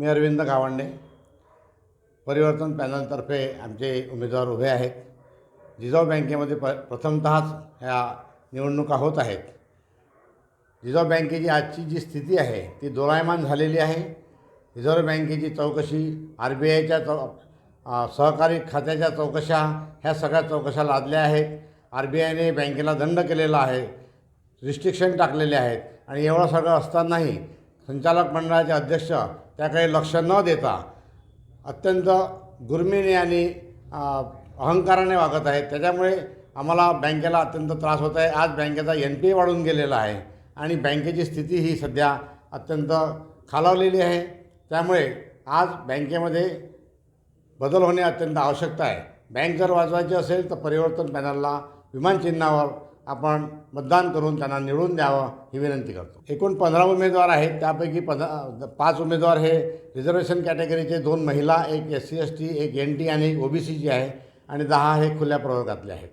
मी अरविंद गावंडे. परिवर्तन पॅनलतर्फे आमचे उमेदवार उभे आहेत. जिजाऊ बँकेमध्ये प प्रथमतःच ह्या निवडणुका होत आहेत. रिझर्व्ह बँकेची आजची जी स्थिती आहे ती दोलायमान झालेली आहे. रिझर्व्ह बँकेची चौकशी आर बी आयच्या चौ सहकारी खात्याच्या चौकशा ह्या सगळ्या चौकशा लादल्या आहेत. आर बी आयने बँकेला दंड केलेला आहे. रिस्ट्रिक्शन टाकलेले आहेत. आणि एवढं सगळं असतानाही संचालक मंडळाचे अध्यक्ष त्याकडे लक्ष न देता अत्यंत गुर्मीने आणि अहंकाराने वागत आहेत. त्याच्यामुळे आम्हाला बँकेला अत्यंत त्रास होत आहे. आज बँकेचा एन पी ए वाढून गेलेला आहे आणि बँकेची स्थिती ही सध्या अत्यंत खालावलेली आहे. त्यामुळे आज बँकेमध्ये बदल होणे अत्यंत आवश्यकता आहे. बँक जर वाचवायची असेल तर परिवर्तन पॅनलला विमानचिन्हावर आपण मतदान करून त्यांना निवडून द्यावं ही विनंती करतो. एकूण पंधरा उमेदवार आहेत त्यापैकी पंधरा पाच उमेदवार हे रिझर्वेशन कॅटेगरीचे दोन महिला एक एस सी एस टी एक एन टी आणि एक ओ बी सीची आहे आणि दहा हे खुल्या प्रवर्गातले आहेत.